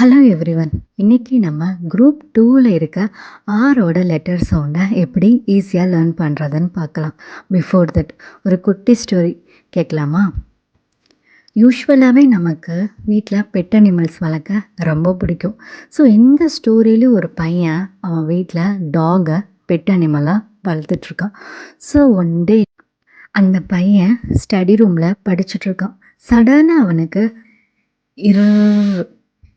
Hello every one இன்றைக்கி நம்ம group டூவில் இருக்க ஆரோட லெட்டர் சவுண்டை எப்படி ஈஸியாக லேர்ன் பண்ணுறதுன்னு பார்க்கலாம். பிஃபோர் தட் ஒரு குட்டி ஸ்டோரி கேட்கலாமா? யூஸ்வலாகவே நமக்கு வீட்டில் பெட் அனிமல்ஸ் வளர்க்க ரொம்ப பிடிக்கும். ஸோ இந்த ஸ்டோரியிலும் ஒரு பையன் அவன் வீட்டில் டாகை பெட் அனிமலாக வளர்த்துட்ருக்கான். ஸோ ஒன் டே அந்த பையன் ஸ்டடி ரூமில் படிச்சுட்ருக்கான். சடனாக அவனுக்கு இரு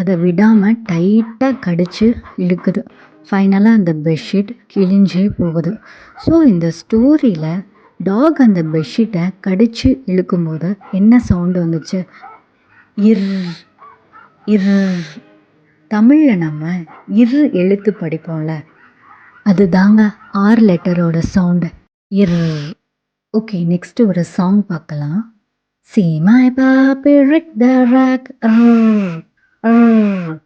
அதை விடாமல் டைட்டாக கடிச்சு இழுக்குது. ஃபைனலாக அந்த பெட்ஷீட் கிழிஞ்சே போகுது. ஸோ இந்த ஸ்டோரியில் டாக் அந்த பெட்ஷீட்டை கடிச்சு இழுக்கும்போது என்ன சவுண்டு வந்துச்சு? இர் இர். தமிழில் நம்ம இரு எழுத்து படிப்போம்ல. அதுதாங்க ஆறு லெட்டரோட சவுண்டு இர். ஓகே நெக்ஸ்ட்டு ஒரு சாங் பார்க்கலாம். See my puppy Rick the Rack. Arr, arr.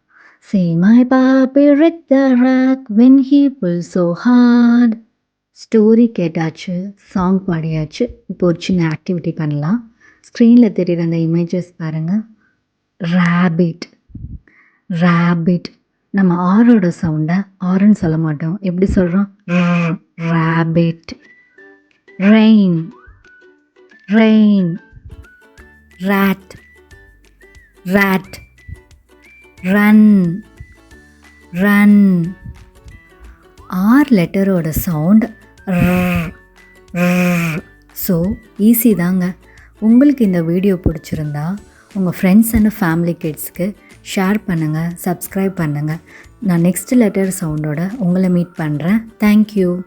See my papi Rick the Rack when he pulled so hard. Story கேட்டாச்சு சாங் பாடியாச்சு இப்போ ஒரு சின்ன ஆக்டிவிட்டி பண்ணலாம். ஸ்க்ரீனில் தெரிகிற அந்த இமேஜஸ் பாருங்கள் ரேபிட் ரேபிட் நம்ம ஆரோட சவுண்டை ஆறுன்னு சொல்ல மாட்டோம். எப்படி சொல்கிறோம் rapid rain rain rate rate run run R லெட்டரோட sound so easy தாங்க. உங்களுக்கு இந்த வீடியோ பிடிச்சிருந்தா உங்கள் ஃப்ரெண்ட்ஸ் அண்ட் ஃபேமிலி கிட்ஸ்க்கு ஷேர் பண்ணுங்கள் சப்ஸ்கிரைப் பண்ணுங்கள் நான் நெக்ஸ்ட் லெட்டர் சவுண்டோட உங்களை மீட் பண்ணுறேன் தேங்க்யூ